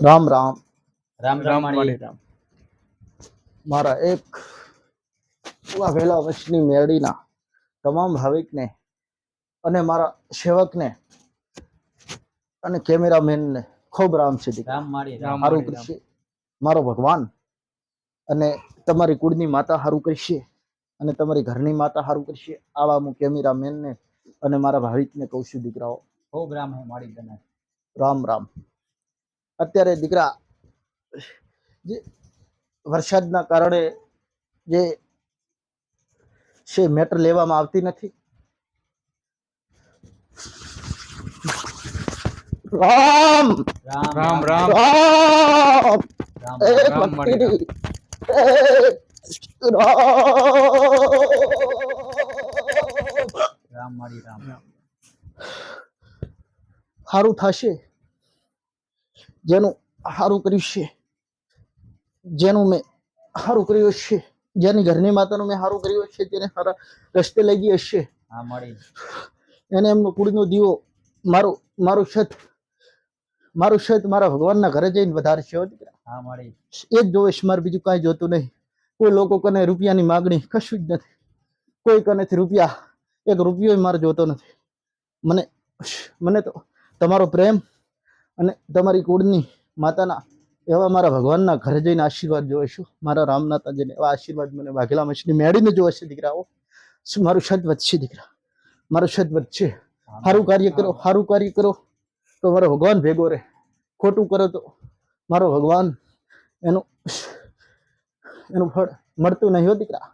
રામ રામ. રામ રામ રામ મારા. એક વાઘેલા વંશની મેળીના તમામ ભાવિકને અને મારા સેવકને અને કેમેરામેનને ખૂબ રામ સિદ્ધિ. રામ સારું કરશે મારો ભગવાન અને તમારી કુળની માતા સારું કરશે અને તમારી ઘરની માતા સારું કરશે. આવા હું કેમેરામેનને અને મારા ભાવિકને કહું છું દીકરાઓ. ખૂબ રામ હે મારી રામ રામ. અત્યારે દીકરા જે વરસાદના કારણે જે છે મેટર લેવામાં આવતી નથી. રામ! રામ રામ રામ. રામ! રામ રામ સારું થશે. જેનું સારું કર્યું છે. જેનું મેં સારું કર્યું છે. જેની ઘરની માતાનું મેં સારું કર્યું છે. તેને સારા રસ્તે લઈ ગઈ હશે એને એમનો કુળનો દીવો મારું મારું છત મારું છત મારા ભગવાનના ઘરે જઈને વધારશે એ જ જોવે મારે બીજું કાંઈ જોતું નહીં. કોઈ લોકો કને રૂપિયાની માગણી કશું જ નથી. કોઈ કનેથી રૂપિયા એક રૂપિયો મારે જોતો નથી. મને મને તો તમારો પ્રેમ અને તમારી કુળની માતાના એવા મારા ભગવાનના ઘરે જઈને આશીર્વાદ જોવે છું. મારા રામનાથાજીને એવા આશીર્વાદ મને વાઘેલા મશીની મેળીને જોવે છે દીકરાઓ. મારું છત વધશે દીકરા? મારું શદ વધશે. સારું કાર્ય કરો સારું કાર્ય કરો. તો મારો ભગવાન ભેગો રહે. ખોટું કરો તો મારો ભગવાન એનું એનું ફળ મળતું નહીં હો દીકરા.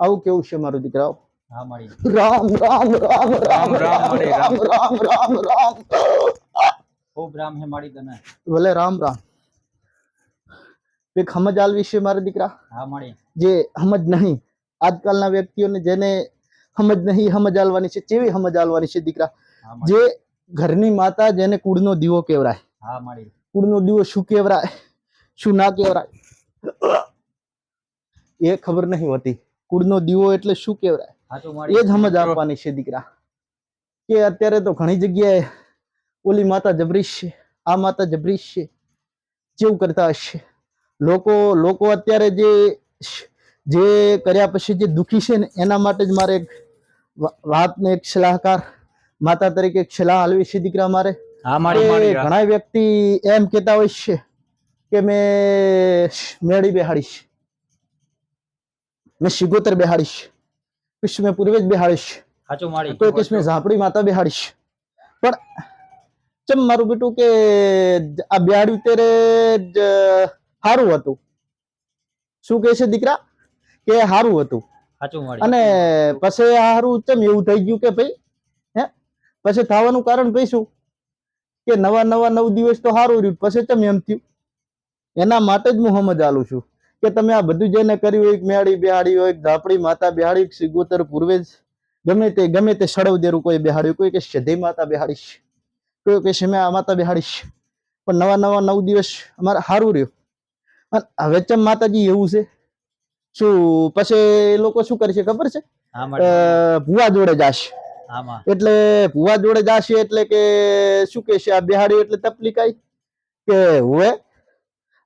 આવું કેવું છે મારું દીકરાઓ? રામ રામ રામ રામ રામ, રામ. રામ રામ રામ રામ. ખૂબ રામ હે માળી તને ભલે રામ રામ. એક સમજ આલવી છે મારા દીકરા? હા માળી જે સમજ નહીં. આજકાલના વ્યક્તિઓને જેને સમજ નહીં સમજ આલવાની છે કેવી સમજ આલવાની છે દીકરા? જે ઘરની માતા જેને કુળનો દીવો કેવરાય હા માળી કુળનો દીવો શું કેવરાય શું ના કેવરાય એ ખબર નહીં હોતી. કુળનો દીવો એટલે શું કેવરાય એ જ સમજ આપવાની છે દીકરા. કે અત્યારે તો ઘણી જગ્યાએ ઓલી માતા જબરીશ છે. આ માતા જબરીશ છે. જેવું કરતા હશે. લોકો લોકો અત્યારે જે જે કર્યા પછી જે દુખી છે ને એના માટે જ મારે એક વાતને એક સલાહકાર માતા તરીકે એક સલાહ આલવી છે દીકરા મારે. ઘણા વ્યક્તિ એમ કહેતા હોય છે કે મેં મેળી બેહાડીશ. મેં સિગોતર બેહાડીશ. કૃષ્ણ મેં પૂર્વે જ બેહાડીશ. કોઈ કૃષ્ણ ઝાપડી માતા બેહાડીશ. પણ ચમ મારું બેટું કે આ બિહાડ્યું ત્યારે સારું હતું. શું કહે છે દીકરા? કે સારું હતું. અને પછી સારું ચમ એવું થઈ ગયું કે ભાઈ હે? પછી થવાનું કારણ ભાઈ શું? કે નવા નવા નવ દિવસ તો સારું રહ્યું પછી ચમ એમ થયું? એના માટે જ હું સમજ આલું છું. કે તમે આ બધું જેને કર્યું હોય મેળી બિહાડી હોય ધાપડી માતા બિહાડી સિગોતર પૂર્વે જ ગમે તે ગમે તે સડવ દેરું કોઈ બેહાડ્યું કોઈ કે સધી માતા બેહાડીશ. કોઈ કે છે મેં આ માતા બેહાડીશ. પણ નવા નવા નવ દિવસ અમારે સારું રહ્યું. અને હવે ચમ માતાજી એવું છે. શું પછી એ લોકો શું કરશે ખબર છે? ભુવા જોડે જાશે. એટલે ભુવા જોડે જાશે એટલે કે શું કે છે આ બિહાડ્યું એટલે તકલીફ આવી કે હવે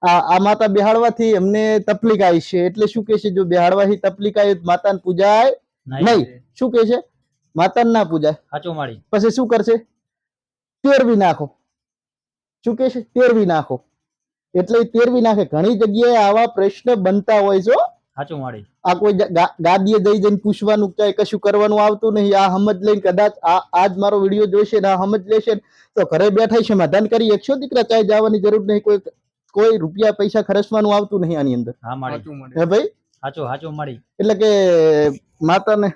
આ આ માતા બિહાડવાથી અમને તકલીફ આવી છે. એટલે શું કે છે જો બિહાડવાથી તકલીફ આવી તો માતાને પૂજાય નહીં. શું કે છે? માતાને ના પૂજાય. સાચું માળી પછી શું કરશે? તેરવી નાખો. શું કે છે? તેરવી નાખો. એટલે તેરવી નાખે. ઘણી જગ્યાએ આવા પ્રશ્ન બનતા હોય છે સાચું વાળી આ કોઈ ગાદીએ જઈ જઈને પૂછવાનું કે કશું કરવાનું આવતું નહીં. આ સમજ લઈને કદાચ આ આજ મારો વીડિયો જોશે ને આ સમજ લેશે તો ઘરે બેઠા છે મધાન કરી એકસો દીકરા ચાય જવાની જરૂર નહીં. કોઈ કોઈ રૂપિયા પૈસા ખર્ચવાનું આવતું નહીં આની અંદર. હે ભાઈ? સાચું સાચું મળી એટલે કે માતાને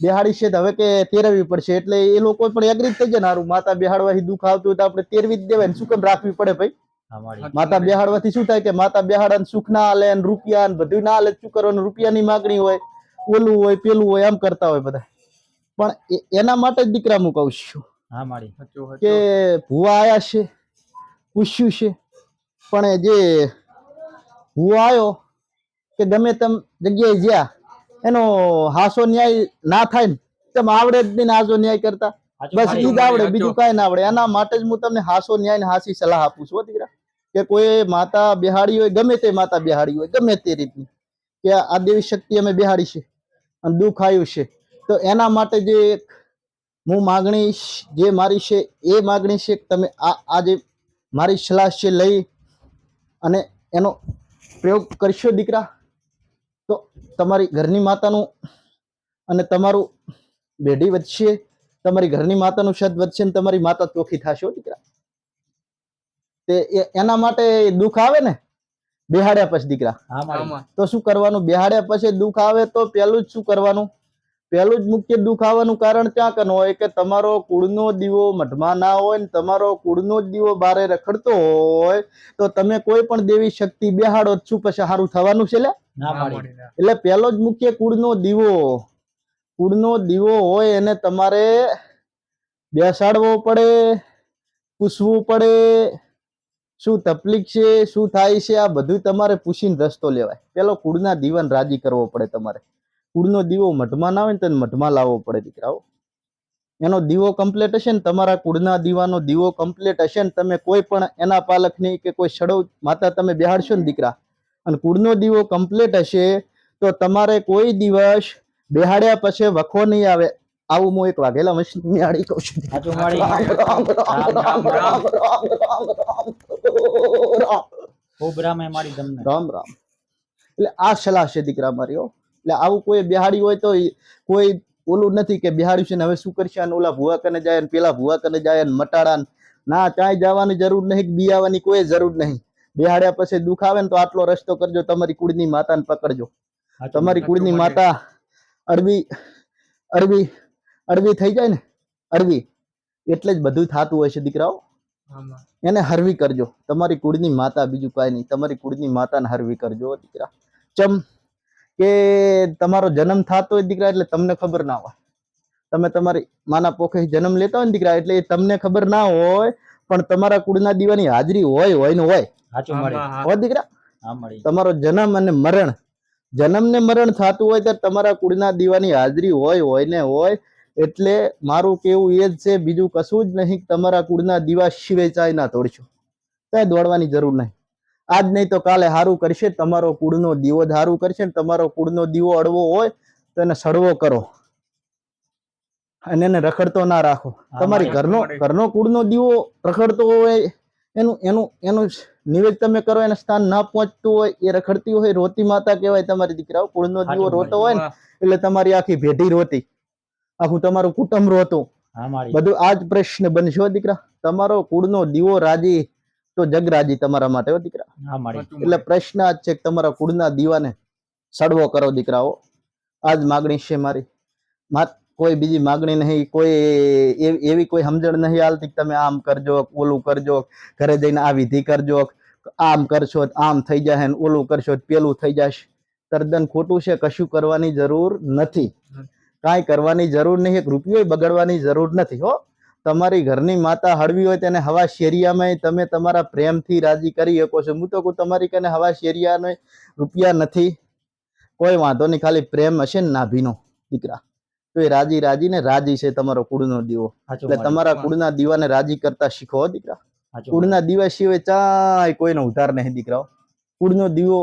બેહાડી છે હવે કે તેરવી પડશે એટલે એ લોકો પણ એગ્રી થઈ જાય ને હારું. માતા બેહાડવાથી દુઃખ આવતું હોય તો આપણે તેરવી જ દેવાય શું કેમ રાખવી પડે ભાઈ? હા માતા બેહાડવાથી શું થાય કે માતા બેહાડે સુખ ના આલે ને રૂપિયા ને બધું ના આલે શું કરવાનું? રૂપિયાની માગણી હોય ઓલું હોય પેલું હોય એમ કરતા હોય બધા. પણ એ- એના માટે જ દીકરા હું કહું છું. કે ભુવા આયા છે પૂછ્યું છે પણ જે ભુવા આવ્યો કે ગમે તેમ જગ્યાએ જ્યાં એનો હાસો ન્યાય ના થાય ને તેમ આવડે જ નહીં હાસો ન્યાય કરતા. બસ ઈ આવડે બીજું કાંઈ ના આવડે. એના માટે જ હું તમને હાસો ન્યાય ને હાસી સલાહ આપું છું દીકરા. કે કોઈ માતા બિહાડી હોય ગમે તે માતા બિહાડી હોય ગમે તે રીતની કે આ દેવી શક્તિ અમે બિહાડી છે અને દુઃખ આવ્યું છે. તો એના માટે જે એક હું માગણી જે મારી છે એ માગણી છે કે તમે આ આ જે મારી સલાહ છે લઈ અને એનો પ્રયોગ કરશો દીકરા? તો તમારી ઘરની માતાનું અને તમારું બેઢી વધશે તમારી ઘરની માતાનું સદ વધશે ને તમારી માતા ચોખ્ખી થશે દીકરા. તે એના માટે દુઃખ આવે ને? બેહાડ્યા પછી દીકરા. તો શું કરવાનું? બેહાડ્યા પછી દુઃખ આવે તો પહેલું જ શું કરવાનું? પહેલું જ મુખ્ય દુઃખ આવવાનું કારણ ક્યાં કન હોય? કે તમારો કુળનો દીવો મઢમાં ના હોય ને તમારો કુળનો જ દીવો બારે રખડતો હોય તો તમે કોઈ પણ દેવી શક્તિ બેહાડો શું પછી સારું થવાનું છે લે ના પાડી. એટલે પહેલો જ મુખ્ય કુળનો દીવો. કુળનો દીવો હોય એને તમારે બેસાડવો પડે પૂછવું પડે શું તકલીફ છે શું થાય છે આ બધું તમારે પૂછીને રસ્તો લેવાય. પેલો કુળના દીવાને રાજી કરવો પડે તમારે. કુળનો દીવો મઢમાં ના આવે ને તો મઢમાં લાવવો પડે દીકરાઓ. એનો દીવો કમ્પ્લીટ હશે ને તમારા કુળના દીવાનો દીવો કમ્પ્લીટ હશે ને તમે કોઈ પણ એના પાલકની કે કોઈ સડવ માતા તમે બેહાડશો ને દીકરા અને કુળનો દીવો કમ્પ્લીટ હશે તો તમારે કોઈ દિવસ બેહાડ્યા પછી વખો નહીં આવે આવું હું એક વાઘેલા મશીનની આડી કહું છું રામ રામ એટલે આ સલાહ છે દીકરા મારીઓ એટલે આવું કોઈ બિહાડી હોય તો કોઈ ઓલું નથી કે બિહાડ્યું છે ને હવે શું કરશે અને ઓલા ભૂવા કને જાય પેલા ભૂવા કને જાય ને મટાડા ના ક્યાંય જવાની જરૂર નહીં બિયાવાની કોઈ જરૂર નહીં બેહાડ્યા પછી દુખ આવે ને તો આટલો રસ્તો કરજો તમારી કુળની માતાને પકડજો. તમારી કુળની માતા અડવી અડવી અડવી થઈ જાય ને અડવી. એટલે જ બધું થતું હોય છે દીકરાઓ. એને હરવી કરજો. તમારી કુળની માતા બીજું કાંઈ નહીં. તમારી કુળની માતાને હરવી કરજો દીકરા. ચમ કે તમારો જન્મ થતો હોય દીકરા એટલે તમને ખબર ના હોય. તમે તમારી માના પોખે જન્મ લેતા હોય ને દીકરા એટલે તમને ખબર ના હોય પણ તમારા કુળના દીવાની હાજરી હોય હોય ને હોય. સાચું મળે. હો. દીકરા? તમારો જન્મ અને મરણ. જન્મ ને મરણ થતું હોય ત્યારે તમારા કુળના દીવાની હાજરી હોય હોય ને હોય. એટલે મારું કેવું એ જ છે બીજું કશું જ નહીં તમારા કુળના દીવા સિવાય ચાય ના તોડશો. ક્યાંય દોડવાની જરૂર નહીં. આજ નહીં તો કાલે સારું કરશે તમારો કુળનો દીવો ધારું કરશે ને તમારો કુળનો દીવો અડવો હોય તો એને સડવો કરો. અને એને રખડતો ના રાખો. તમારી મારી ઘરનો ઘરનો કુળનો દીવો રખડતો હોય એનું એનું એનું નિવેદ તમે કરો એને સ્થાન ના પહોંચતું હોય એ રખડતી હોય રોતી માતા કહેવાય તમારી દીકરાઓ. કુળનો દીવો રોતો હોય ને એટલે તમારી આખી ભેટી રોતી. આખું તમારું કુટુંબ રોતું. બધું આ જ પ્રશ્ન બનશે હો દીકરા. તમારો કુળનો દીવો રાજી તો જગ રાજી તમારા માટે હો દીકરા. એટલે પ્રશ્ન આ છે કે તમારા કુળના દીવાને સડવો કરો દીકરાઓ. આજ માગણી છે મારી. માત કોઈ બીજી માગણી નહીં, કોઈ એવી કોઈ સમજણ નહીં હાલતી તમે આમ કરજો, ઓલું કરજો, ઘરે જઈને આ વિધિ કરજો, આમ કરશો, આમ થઈ જશે ને ઓલું કરશો, પેલું થઈ જશે. તદ્દન ખોટું છે, કશું કરવાની જરૂર નથી. કાંઈ કરવાની જરૂર નહીં, એક રૂપિયો બગડવાની જરૂર નથી, હો. તમારી ઘરની માતા હળવી હોય તેને હવા શેરિયામાં તમે તમારા પ્રેમથી રાજી કરી શકો છો. હું તો કહું, તમારી કને હવા શેરિયાનો રૂપિયા નથી. કોઈ વાંધો નહીં, ખાલી પ્રેમ હશે ને નાભીનો દીકરા. તો એ રાજી રાજીને રાજી છે તમારો કુળનો દીવો એટલે તમારા કુળના દીવાને રાજી કરતા શીખો દીકરા કુળના દીવા સિવાય ચાય કોઈનો ઉધાર નહીં દીકરાઓ કુળનો દીવો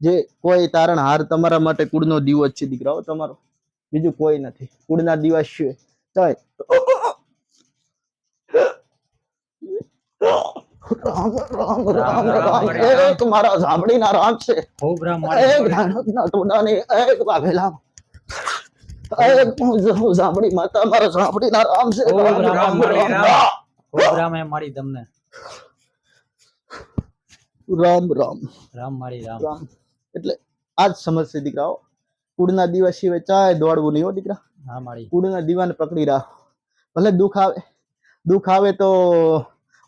જે કોઈ તારણ હાર તમારા માટે કુળનો દીવો જ છે દીકરાઓ તમારો બીજું કોઈ નથી કુળના દીવા સિવાય ચાય રામ રામ રામ રામ એક મારા સાંભળીના રામ છે એક નાનકના ટોડાની એક વાઘેલા સાંભળી માતા મારા સાંભળીના રામ છે. રામ રામ રામે માળી તમને. રામ રામ. રામ મારી રામ. રામ. એટલે આ જ સમજશે દીકરાઓ. કુળના દીવા સિવાય ચાય દોડવું નહીં હો દીકરા. હા મારી. કુળના દીવાને પકડી રાખો. ભલે દુખ આવે. દુઃખ આવે તો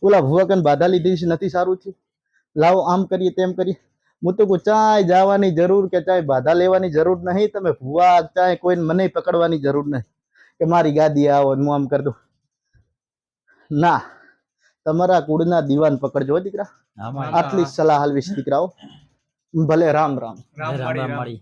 ઓલા ભુવકન બાધા લીધી નથી સારું થયું. લાવો આમ કરીએ તેમ કરીએ. હું તો કહું ચાય જવાની જરૂર કે ચાય બાધા લેવાની જરૂર નહીં. તમે ભુવા ચાય કોઈને મને પકડવાની જરૂર નહીં. કે મારી ગાદી આવો હું આમ કરી દઉં. ના તમારા કુળના દીવાન પકડજો દીકરા. આટલી સલાહ હાલવીશ દીકરાઓ. ભલે રામ રામ રામ રામ.